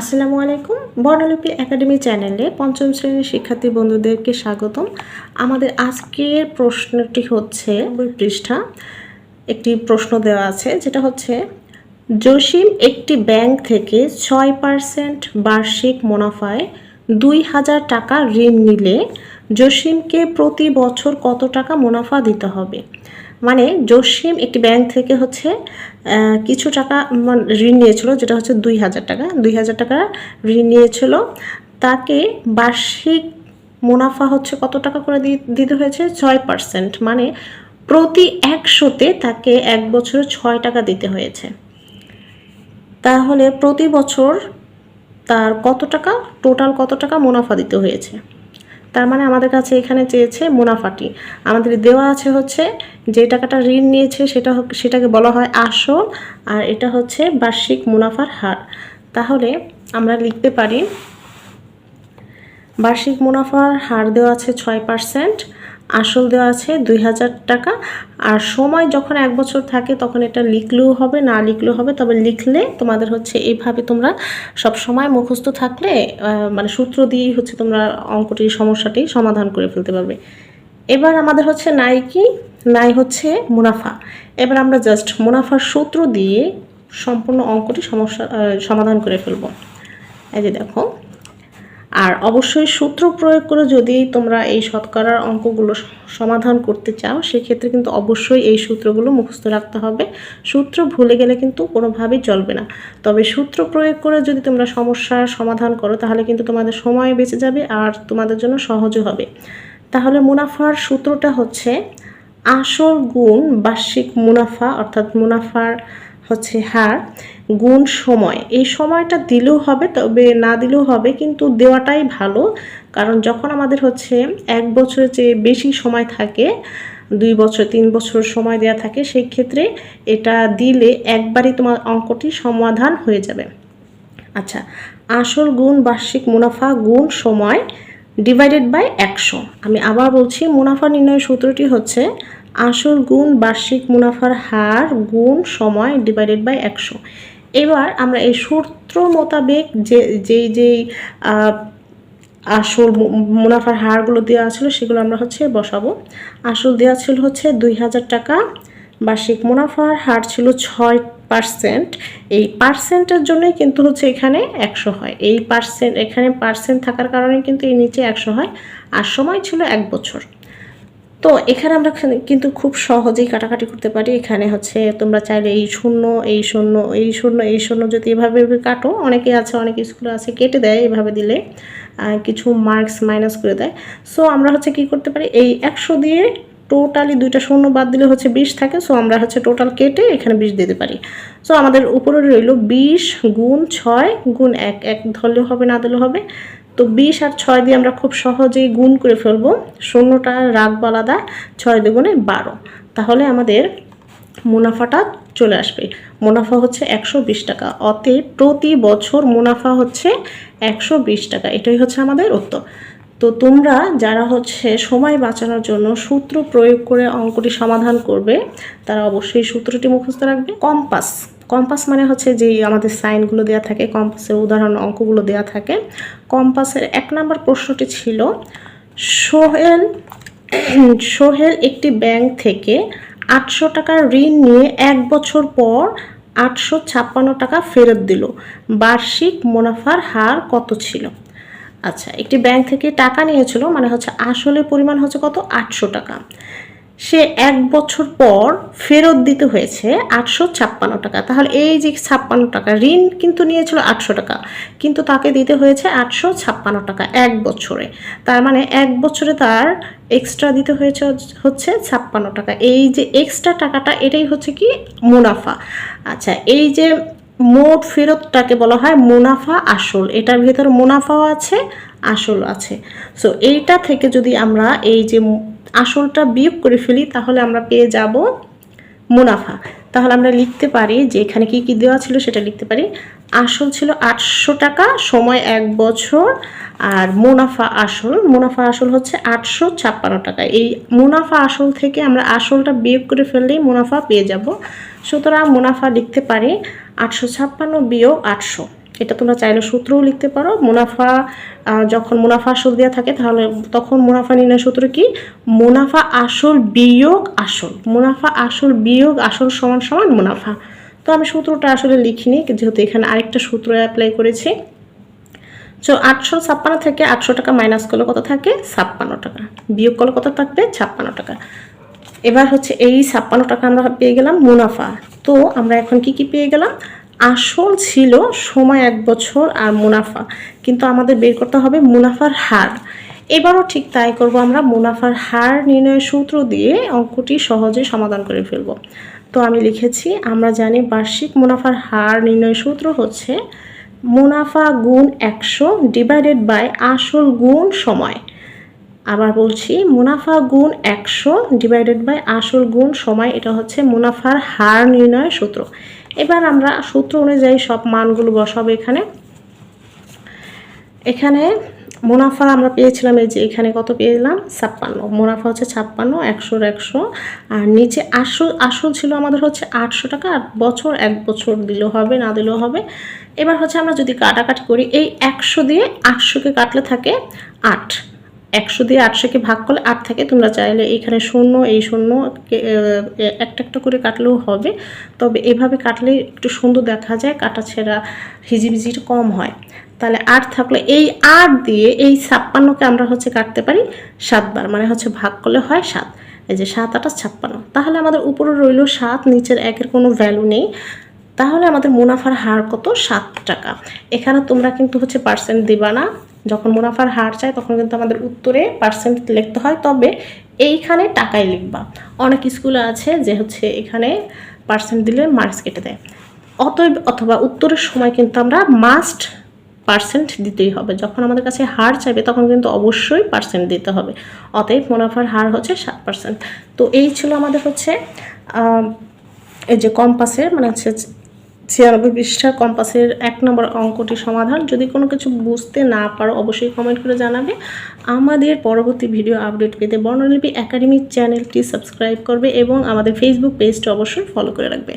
আসসালামু আলাইকুম। বর্ণলিপি একাডেমি চ্যানেলে পঞ্চম শ্রেণির শিক্ষার্থী বন্ধুদেরকে স্বাগতম। আমাদের আজকের প্রশ্নটি হচ্ছে, নব্বই পৃষ্ঠা, একটি প্রশ্ন দেওয়া আছে, যেটা হচ্ছে, জসিম একটি ব্যাংক থেকে ছয় পার্সেন্ট বার্ষিক মুনাফায় দুই হাজার টাকা ঋণ নিলে জসিমকে প্রতি বছর কত টাকা মুনাফা দিতে হবে? মানে জসিম একটি ব্যাংক থেকে হচ্ছে কিছু টাকা মান- ঋণ নিয়েছিল, যেটা হচ্ছে দুই হাজার টাকা। দুই হাজার টাকা ঋণ নিয়েছিল। তাকে বার্ষিক মুনাফা হচ্ছে কত টাকা করে দিতে হয়েছে? ছয় পার্সেন্ট মানে প্রতি একশোতে তাকে এক বছরে ছয় টাকা দিতে হয়েছে। তাহলে প্রতি বছর তার কত টাকা? টোটাল কত টাকা মুনাফা দিতে হয়েছে? তার মানে আমাদের কাছে এখানে চেয়েছে মুনাফাটি। আমাদের দেওয়া আছে হচ্ছে যে টাকাটা ঋণ নিয়েছে সেটা সেটাকে বলা হয় আসল, আর এটা হচ্ছে বার্ষিক মুনাফার হার। তাহলে আমরা লিখতে পারি, বার্ষিক মুনাফার হার দেওয়া আছে ছয় পার্সেন্ট আসল দেওয়া আছে দুই হাজার টাকা। আর সময় যখন এক বছর থাকে, তখন এটা লিখলেও হবে, না লিখলেও হবে। তবে লিখলে তোমাদের হচ্ছে এইভাবে তোমরা সব সময় মুখস্থ থাকলে মানে সূত্র দিয়েই হচ্ছে তোমরা অঙ্কটির সমস্যাটি সমাধান করে ফেলতে পারবে। এবার আমাদের হচ্ছে নাই কি? নাই হচ্ছে মুনাফা। এবার আমরা জাস্ট মুনাফার সূত্র দিয়ে সম্পূর্ণ অঙ্কটি সমস্যা সমাধান করে ফেলব। এই যে দেখো। আর অবশ্যই সূত্র প্রয়োগ করে যদি তোমরা এই শতকরার অঙ্কগুলো সমাধান করতে চাও, সেক্ষেত্রে কিন্তু অবশ্যই এই সূত্রগুলো মুখস্থ রাখতে হবে। সূত্র ভুলে গেলে কিন্তু কোনোভাবেই চলবে না। তবে সূত্র প্রয়োগ করে যদি তোমরা সমস্যার সমাধান করো, তাহলে কিন্তু তোমাদের সময় বেঁচে যাবে আর তোমাদের জন্য সহজও হবে। তাহলে মুনাফার সূত্রটা হচ্ছে আসল গুণ বার্ষিক মুনাফা, অর্থাৎ মুনাফার হচ্ছে হার, গুণ সময়। এই সময়টা দিলেও হবে, তবে না দিলেও হবে, কিন্তু দেওয়াটাই ভালো। কারণ যখন আমাদের হচ্ছে এক বছরের চেয়ে বেশি সময় থাকে, দুই বছর, তিন বছর সময় দেওয়া থাকে, সেই ক্ষেত্রে এটা দিলে একবারই তোমার অঙ্কটি সমাধান হয়ে যাবে। আচ্ছা আসল গুণ, বার্ষিক মুনাফা, গুণ, সময় ডিভাইডেড বাই একশো। আমি আবার বলছি, মুনাফা নির্ণয়ের সূত্রটি হচ্ছে আসল গুণ বার্ষিক মুনাফার হার গুণ সময় ডিভাইডেড বাই একশো। এবার আমরা এই সূত্র মোতাবেক যে, যেই যেই আসল মুনাফার হারগুলো দেওয়া ছিল সেগুলো আমরা হচ্ছে বসাবো। আসল দেওয়া ছিল হচ্ছে দুই হাজার টাকা, বার্ষিক মুনাফার হার ছিল ছয় পার্সেন্ট এই পার্সেন্টের জন্যই কিন্তু হচ্ছে এখানে একশো হয়। এই পার্সেন্ট এখানে পার্সেন্ট থাকার কারণে কিন্তু এই নিচে একশো হয়। আর সময় ছিল এক বছর। তো এখানে আমরা কিন্তু খুব সহজেই কাটাকাটি করতে পারি। এখানে হচ্ছে তোমরা চাইলে এই শূন্য এই শূন্য এই শূন্য এই শূন্য যদি এভাবে কাটো, অনেকে আছে, অনেক স্কুলে আছে, কেটে দেয় এভাবে দিলে কিছু মার্কস মাইনাস করে দেয়। সো আমরা হচ্ছে কি করতে পারি, এই একশো দিয়ে টোটালি দুইটা শূন্য বাদ দিলে হচ্ছে বিশ থাকে সো আমরা হচ্ছে টোটাল কেটে এখানে বিশ দিতে পারি। সো আমাদের উপরে রইল বিশ গুণ ছয় গুণ এক এক ধরলেও হবে, না দিলেও হবে। তো বিশ আর ছয় দিয়ে আমরা খুব সহজেই গুণ করে ফেলব। শূন্যটা রাখব আলাদা, ছয় দুগুণে বারো। তাহলে আমাদের মুনাফাটা চলে আসবে। মুনাফা হচ্ছে একশো বিশ টাকা। অতএব প্রতি বছর মুনাফা হচ্ছে একশো বিশ টাকা। এটাই হচ্ছে আমাদের উত্তর। তো তোমরা যারা হচ্ছে সময় বাঁচানোর জন্য সূত্র প্রয়োগ করে অঙ্কটি সমাধান করবে, তারা অবশ্যই সূত্রটি মুখস্থ রাখবে। কম্পাস। কম্পাস মানে হচ্ছে যে আমাদের সাইনগুলো দেওয়া থাকে, কম্পাসের উদাহরণ অঙ্কগুলো দেওয়া থাকে। কম্পাসের এক নম্বর প্রশ্নটি ছিল, সোহেল সোহেল একটি ব্যাংক থেকে আটশো টাকার ঋণ নিয়ে এক বছর পর আটশো ছাপ্পান্ন টাকা ফেরত দিল। বার্ষিক মুনাফার হার কত ছিল? আচ্ছা একটি ব্যাংক থেকে টাকা নিয়েছিল মানে হচ্ছে আসলে পরিমাণ হচ্ছে কত? আটশো টাকা। সে এক বছর পর ফেরত দিতে হয়েছে আটশো ছাপ্পান্ন টাকা। তাহলে এই যে ছাপ্পান্ন টাকা, ঋণ কিন্তু নিয়েছিল আটশো টাকা, কিন্তু তাকে দিতে হয়েছে আটশো ছাপ্পান্ন টাকা এক বছরে। তার মানে এক বছরে তার এক্সট্রা দিতে হয়েছে হচ্ছে ছাপ্পান্ন টাকা। এই যে এক্সট্রা টাকাটা, এটাই হচ্ছে কি? মুনাফা। আচ্ছা এই যে মোট ফেরতটাকে বলা হয় মুনাফা আসল। এটার ভেতর মুনাফাও আছে আসল আছে। সো এইটা থেকে যদি আমরা এই যে আসলটা বিয়োগ করে ফেলি, তাহলে আমরা পেয়ে যাব মুনাফা। তাহলে আমরা লিখতে পারি যে এখানে কি কি দেওয়া ছিল সেটা লিখতে পারি। আসল ছিল আটশো টাকা, সময় এক বছর, আর মুনাফা আসল। মুনাফা আসল হচ্ছে আটশো ছাপ্পান্ন টাকা। এই মুনাফা আসল থেকে আমরা আসলটা বিয়োগ করে ফেললেই মুনাফা পেয়ে যাব। সুতরাং মুনাফা লিখতে পারি আটশো ছাপ্পান্ন বিয়োগ আটশো। এটা তোমরা চাইলে সূত্রও লিখতে পারো। মুনাফা যখন মুনাফা আসল দেওয়া থাকে, তাহলে তখন মুনাফা নির্ণয় সূত্র কি? মুনাফা আসল বিয়োগ আসল। মুনাফা আসল বিয়োগ আসল সমান সমান মুনাফা। তো আমি সূত্রটা আসলে লিখিনি, যেহেতু এখানে আরেকটা সূত্র অ্যাপ্লাই করেছি। তো আটশো ছাপ্পান্ন থেকে আটশো টাকা মাইনাস করলে কত থাকে? ছাপ্পান্ন টাকা। বিয়োগ করলে কত থাকবে? ছাপ্পান্ন টাকা। এবার হচ্ছে এই ছাপ্পান্ন টাকা আমরা পেয়ে গেলাম মুনাফা। তো আমরা এখন কি কি পেয়ে গেলাম? আসল ছিল সময় এক বছর আর মুনাফা। কিন্তু আমাদের বের করতে হবে মুনাফার হার। এবারও ঠিক তাই করব আমরা মুনাফার হার নির্ণয়ের সূত্র দিয়ে অঙ্কটি সহজে সমাধান করে ফেলব। তো আমি লিখেছি, আমরা জানি বার্ষিক মুনাফার হার নির্ণয়ের সূত্র হচ্ছে মুনাফা গুণ একশো ডিভাইডেড বাই আসল গুণ সময়। আবার বলছি, মুনাফা গুণ একশো ডিভাইডেড বাই আসল গুণ সময়, এটা হচ্ছে মুনাফার হার নির্ণয়ের সূত্র। এবার আমরা সূত্র অনুযায়ী সব মানগুলো বসাবো এখানে। এখানে মুনাফা আমরা পেয়েছিলাম, এই যে এখানে কত পেয়েছিলাম ছাপ্পান্ন। মুনাফা হচ্ছে ছাপ্পান্ন, একশোর একশো। আর নিচে আসল আসল ছিল আমাদের হচ্ছে আটশো টাকা, আর বছর এক বছর দিলেও হবে, না দিলেও হবে। এবার হচ্ছে আমরা যদি কাটাকাটি করি, এই একশো দিয়ে আটশোকে কাটলে থাকে আট। একশো দিয়ে আটশোকে ভাগ করলে আট থাকে। তোমরা চাইলে এখানে শূন্য, এই শূন্য একটা একটা করে কাটলেও হবে। তবে এভাবে কাটলে একটু সুন্দর দেখা যায়, কাটা ছেঁড়া হিজিবিজিটা কম হয়। তাহলে আট থাকলে এই আট দিয়ে এই ছাপ্পান্নকে আমরা হচ্ছে কাটতে পারি সাতবার মানে হচ্ছে ভাগ করলে হয় সাত। এই যে সাত আটা ছাপ্পান্ন। তাহলে আমাদের উপরে রইল সাত, নিচের একের কোনো ভ্যালু নেই। তাহলে আমাদের মুনাফার হার কত? সাত টাকা। এখানে তোমরা কিন্তু হচ্ছে পার্সেন্ট দিবা না। যখন মুনাফার হার চাই তখন কিন্তু আমাদের উত্তরে পার্সেন্ট লিখতে হয়। তবে এইখানে টাকাই লিখবা। অনেক স্কুলে আছে যে হচ্ছে এখানে পার্সেন্ট দিলে মার্কস কেটে দেয়। অতএব অথবা উত্তরের সময় কিন্তু আমরা মাস্ট পার্সেন্ট দিতেই হবে। যখন আমাদের কাছে হার চাইবে তখন কিন্তু অবশ্যই পার্সেন্ট দিতে হবে। অতএব মুনাফার হার হচ্ছে সাত পার্সেন্ট তো এই ছিল আমাদের হচ্ছে এই যে কম্পাসের মানে হচ্ছে ছিয়ানব্বই পৃষ্ঠা কম্পাসের এক নম্বর অঙ্কটি সমাধান। যদি কোনো কিছু বুঝতে না পারো, অবশ্যই কমেন্ট করে জানাবে। আমাদের পরবর্তী ভিডিও আপডেট পেতে বর্ণলিপি একাডেমি চ্যানেলটি সাবস্ক্রাইব করবে এবং আমাদের ফেসবুক পেজটি অবশ্যই ফলো করে রাখবে।